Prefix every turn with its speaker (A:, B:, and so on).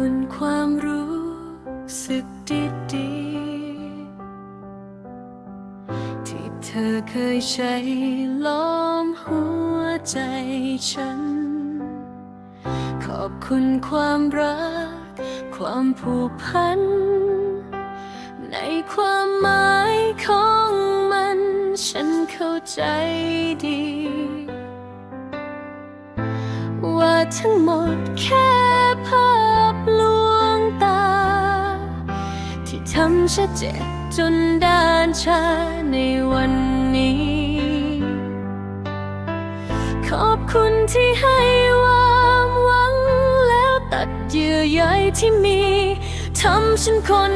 A: คุณความรู้สึกดีๆ ที่เธอเคยใช้ล้อมหัวใจฉัน ขอบคุณความรัก ความผูกพัน ในความหมายของมัน ฉันเข้าใจดี ว่าทั้งหมดแค่ำฉันเจ็บจนด้านชาในวันนี้ ขอบคุณที่ให้ความหวังแล้วตัดเยื่อใยที่มีทำฉันคน